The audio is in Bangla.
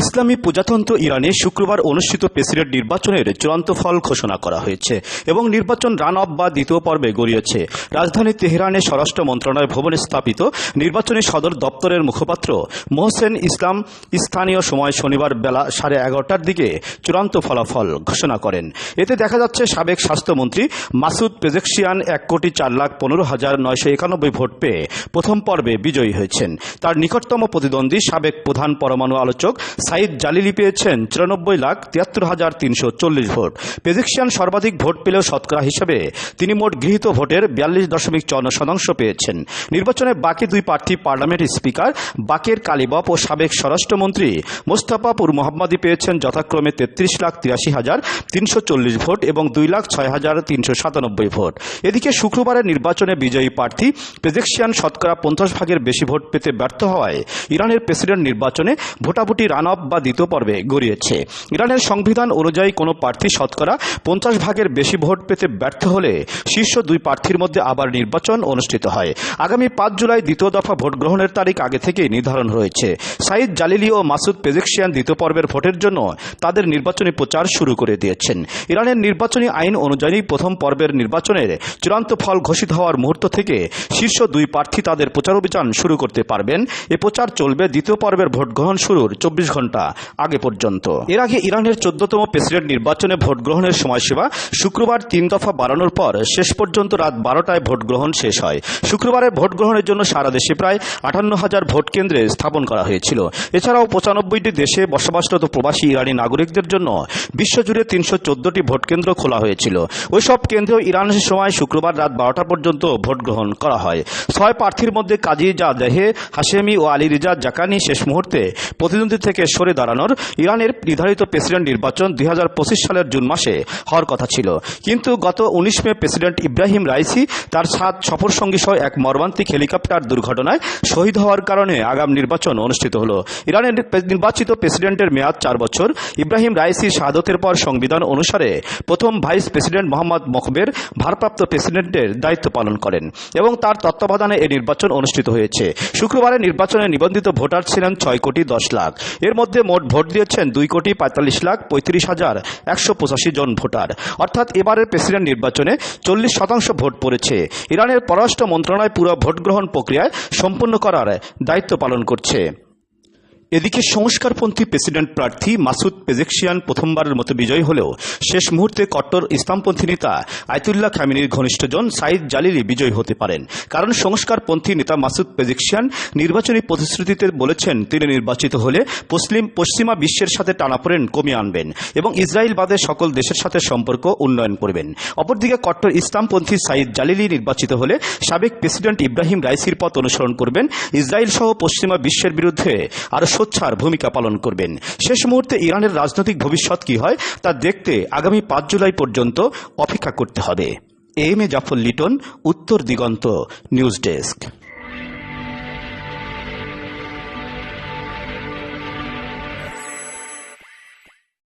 ইসলামী প্রজাতন্ত্র ইরানে শুক্রবার অনুষ্ঠিত প্রেসিডেন্ট নির্বাচনের চূড়ান্ত ফল ঘোষণা করা হয়েছে এবং নির্বাচন রান অফ বা দ্বিতীয় পর্বে গড়িয়েছে। রাজধানী তেহরানে স্বরাষ্ট্র মন্ত্রণালয় ভবনে স্থাপিত নির্বাচনী সদর দপ্তরের মুখপাত্র মোহসেন ইসলাম স্থানীয় সময় শনিবার বেলা সাড়ে এগারোটার দিকে চূড়ান্ত ফলাফল ঘোষণা করেন। এতে দেখা যাচ্ছে সাবেক স্বাস্থ্যমন্ত্রী মাসুদ পেজেকশিয়ান এক কোটি চার লাখ পনেরো হাজার নয়শো একানব্বই ভোট পেয়ে প্রথম পর্বে বিজয়ী হয়েছেন। তার নিকটতম প্রতিদ্বন্দ্বী সাবেক প্রধান পরমাণু আলোচক সাইদ জালিলি পেয়েছেন চুরানব্বই লাখ তিয়াত্তর হাজার তিনশো চল্লিশ ভোট। পেজেকশিয়ান সর্বাধিক ভোট পেলেও শতকরা হিসেবে তিনি মোট গৃহীত ভোটের বিয়াল্লিশ দশমিক চুয়ান্ন শতাংশ পেয়েছেন। নির্বাচনে বাকি দুই প্রার্থী পার্লামেন্ট স্পিকার, বাকের কালিবপ ও সাবেক স্বরাষ্ট্রমন্ত্রী মোস্তাফাপুর মোহাম্মদী পেয়েছেন যথাক্রমে তেত্রিশ লাখ তিরাশি হাজার তিনশো চল্লিশ ভোট এবং দুই লাখ ছয় হাজার তিনশো সাতানব্বই ভোট। এদিকে শুক্রবারের নির্বাচনে বিজয়ী প্রার্থী পেজেকশিয়ান শতকরা পঞ্চাশ ভাগের বেশি ভোট পেতে ব্যর্থ হওয়ায় ইরানের প্রেসিডেন্ট নির্বাচনে ভোটাভুটি রান অফ বা দ্বিতীয় পর্বে গড়িয়েছে। ইরানের সংবিধান অনুযায়ী কোনো প্রার্থী শতকরা পঞ্চাশ ভাগের বেশি ভোট পেতে ব্যর্থ হলে শীর্ষ দুই প্রার্থীর মধ্যে আবার নির্বাচন অনুষ্ঠিত হয়। আগামী পাঁচ জুলাই দ্বিতীয় দফা ভোট গ্রহণের তারিখ আগে থেকেই নির্ধারণ রয়েছে। সাইদ জালিলি ও মাসুদ পেজেকশিয়ান দ্বিতীয় পর্বের ভোটের জন্য তাদের নির্বাচনী প্রচার শুরু করে দিয়েছেন। ইরানের নির্বাচনী আইন অনুযায়ী প্রথম পর্বের নির্বাচনের চূড়ান্ত ফল ঘোষিত হওয়ার মুহূর্ত থেকে শীর্ষ দুই প্রার্থী তাদের প্রচার অভিযান শুরু করতে পারবেন। এ প্রচার চলবে দ্বিতীয় পর্বের ভোট গ্রহণ শুরুর চব্বিশ ঘণ্টা আগে পর্যন্ত। এর আগে ইরানের চোদ্দতম প্রেসিডেন্ট নির্বাচনে ভোট গ্রহণের সময়সীমা শুক্রবার তিন দফা বাড়ানোর পর শেষ পর্যন্ত রাত বারোটায় ভোট গ্রহণ শেষ হয়। শুক্রবারে ভোট গ্রহণের জন্য সারা দেশে প্রায় আটান্ন হাজার ভোট কেন্দ্রে স্থাপন করা হয়েছিল। এছাড়াও পঁচানব্বইটি দেশে বসবাসরত প্রবাসী ইরানি নাগরিকদের জন্য বিশ্বজুড়ে তিনশো চোদ্দটি ভোট কেন্দ্র খোলা হয়েছিল। ওইসব কেন্দ্রেও ইরানের সময় শুক্রবার রাত বারোটা পর্যন্ত ভোট গ্রহণ করা হয়। ছয় প্রার্থীর মধ্যে কাজী জা দেহে হাশেমি ও আলী রিজা জাকানি শেষ মুহূর্তে প্রতিদ্বন্দ্বী থেকে সরে দাঁড়ানোর ইরানের নির্ধারিত প্রেসিডেন্ট নির্বাচন দুই হাজার পঁচিশ সালের জুন মাসে হওয়ার কথা ছিল। কিন্তু গত উনিশ মে প্রেসিডেন্ট ইব্রাহিম রাইসি তার সাত সফর সঙ্গী সহ এক মর্মান্তিক হেলিকপ্টার দুর্ঘটনায় শহীদ হওয়ার কারণে আগাম নির্বাচন অনুষ্ঠিত হল। ইরানের নির্বাচিত প্রেসিডেন্টের মেয়াদ চার বছর। ইব্রাহিম রাইসি শাহাদতের পর সংবিধান অনুসারে প্রথম ভাইস প্রেসিডেন্ট মোহাম্মদ মকবের ভারপ্রাপ্ত প্রেসিডেন্টের দায়িত্ব পালন করেন এবং তার তত্ত্বাবধানে এই নির্বাচন অনুষ্ঠিত হয়েছে। শুক্রবারের নির্বাচনে নিবন্ধিত ভোটার ছিলেন ছয় কোটি দশ লাখ। এর মধ্যে মোট ভোট দিয়েছেন দুই কোটি পঁয়তাল্লিশ লাখ পঁয়ত্রিশ হাজার একশো পঁচাশি জন ভোটার। অর্থাৎ এবারের প্রেসিডেন্ট নির্বাচনে চল্লিশ শতাংশ ভোট পড়েছে। ইরানের পররাষ্ট্র মন্ত্রণালয় পুরো ভোট গ্রহণ প্রক্রিয়ায় সম্পূর্ণ করার দায়িত্ব পালন করছে। এদিকে সংস্কারপন্থী প্রেসিডেন্ট প্রার্থী মাসুদ পেজেকশিয়ান প্রথমবারের মতো বিজয়ী হলেও শেষ মুহূর্তে কট্টর ইসলামপন্থী নেতা আয়তুল্লাহ খামিনির ঘনিষ্ঠজন সাইদ জালিলি বিজয়ী হতে পারেন। কারণ সংস্কারপন্থী নেতা মাসুদ পেজেকশিয়ান নির্বাচনী প্রতিশ্রুতিতে বলেছেন, তিনি নির্বাচিত হলে মুসলিম পশ্চিমা বিশ্বের সাথে টানাপোড়েন কমিয়ে আনবেন এবং ইসরায়েল বাদে সকল দেশের সাথে সম্পর্ক উন্নয়ন করবেন। অপরদিকে কট্টর ইসলামপন্থী সাইদ জালিলি নির্বাচিত হলে সাবেক প্রেসিডেন্ট ইব্রাহিম রাইসির পথ অনুসরণ করবেন। ইসরায়েল সহ পশ্চিমা বিশ্বের বিরুদ্ধে আরও সোচ্চার ভূমিকা পালন করবেন। শেষ মুহূর্তে ইরানের রাজনৈতিক ভবিষ্যৎ কি হয়, তা দেখতে আগামী পাঁচ জুলাই পর্যন্ত অপেক্ষা করতে হবে। এম এ জাফর লিটন, উত্তর দিগন্ত, নিউজ ডেস্ক।